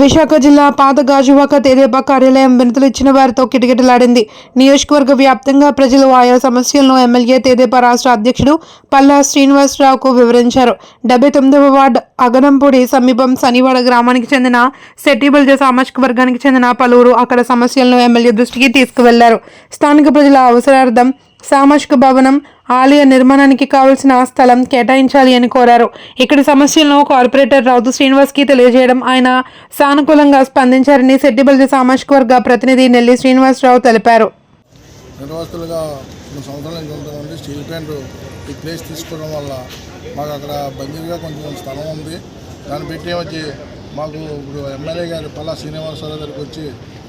విశాఖ జిల్లా పాత గాజువాక తెదేపా కార్యాలయం వినతులు ఇచ్చిన వారితో కిటకిటలాడింది. నియోజకవర్గ వ్యాప్తంగా ప్రజలు ఆయా సమస్యలను ఎమ్మెల్యే తెదేపా రాష్ట్ర అధ్యక్షుడు పల్లా శ్రీనివాసరావుకు వివరించారు. డెబ్బై తొమ్మిదవ వార్డు అగనంపూడి సమీపం శనివాడ గ్రామానికి చెందిన సెట్టిబల్జ సామాజిక వర్గానికి చెందిన పలువురు అక్కడ సమస్యలను ఎమ్మెల్యే దృష్టికి తీసుకువెళ్ళారు. స్థానిక ప్రజల అవసరార్థం సామాజిక భవనం ఆలయ నిర్మాణానికి కావలసిన స్థలం కేటాయించాలి అని కోరారు. ఇక్కడి సమస్యలను కార్పొరేటర్ రౌతు శ్రీనివాస్కి తెలియజేయడం ఆయన సానుకూలంగా స్పందించారని సెట్టిబల్జ సామాజిక వర్గ ప్రతినిధి నెల్లి శ్రీనివాసరావు తెలిపారు. నిర్వాసితులుగా సంవత్సరాల నుంచి స్టీల్ ప్లాంట్ ఈ ప్లేస్ తీసుకోవడం వల్ల మాకు అక్కడ బందీగా కొంచెం స్థలం ఉంది. దాన్ని పెట్టి వచ్చి మాకు ఇప్పుడు ఎమ్మెల్యే గారు పల్లా శ్రీనివాసరావు గారికి వచ్చి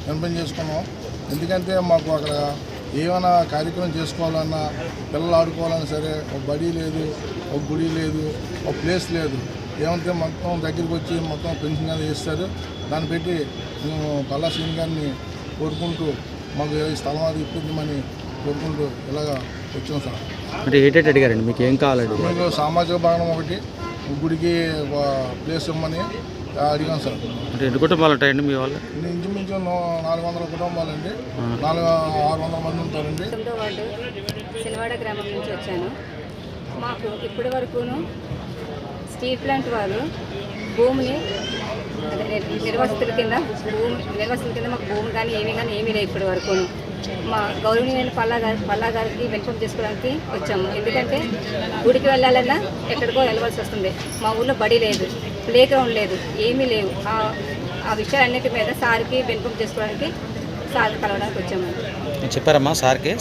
వినపం చేసుకున్నాం. ఎందుకంటే మాకు అక్కడ ఏమైనా కార్యక్రమం చేసుకోవాలన్నా పిల్లలు ఆడుకోవాలన్నా సరే ఒక బడి లేదు ఒక గుడి లేదు ఒక ప్లేస్ లేదు. ఏమంటే మొత్తం దగ్గరికి వచ్చి మొత్తం పెన్షన్ అది ఇస్తారు దాన్ని పెట్టి మేము పల్లా శ్రీని గారిని కోరుకుంటూ మాకు ఈ స్థలం అది ఇప్పించమని కోరుకుంటూ ఇలాగా వచ్చాం సార్. అంటే ఏంటంటే అడిగారండి? మీకు ఏం కావాలండి? మీకు సామాజిక భవనం ఒకటి గుడికి ప్లేస్ ఇవ్వమని అడిగాం సార్. అంటే ఎన్ని కుటుంబాలు ఉంటాయండి మీ వాళ్ళు? ఇంచుమించు నాలుగు వందల కుటుంబాలండి. నాలుగు ఆరు వందల మంది ఉంటారండి. తొమ్మిదో వార్డు శనివాడ గ్రామం నుంచి వచ్చాను. మాకు ఇప్పటి వరకును స్టీల్ ప్లాంట్ వారు భూమిని నిర్వాసితుల కింద భూమి నిర్వాసితుల కింద మాకు భూమి కానీ ఏమీ కానీ ఏమీ లేదు ఇప్పటి వరకును. మా గౌరవనీయులైన పల్లా గారి పల్లా గారికి వెల్కమ్ చేసుకోవడానికి వచ్చాము. ఎందుకంటే గుడికి వెళ్ళాలన్నా ఎక్కడికో వెళ్ళవలసి వస్తుంది. మా ఊళ్ళో బడి లేదు ప్లే గ్రౌండ్ లేదు ఏమీ లేవు. ఆ- ఆ విషయాలన్నిటి మీద సార్కి వెల్కమ్ చేసుకోవడానికి సార్ కలవడానికి వచ్చాము. చెప్పారమ్మా సార్కి?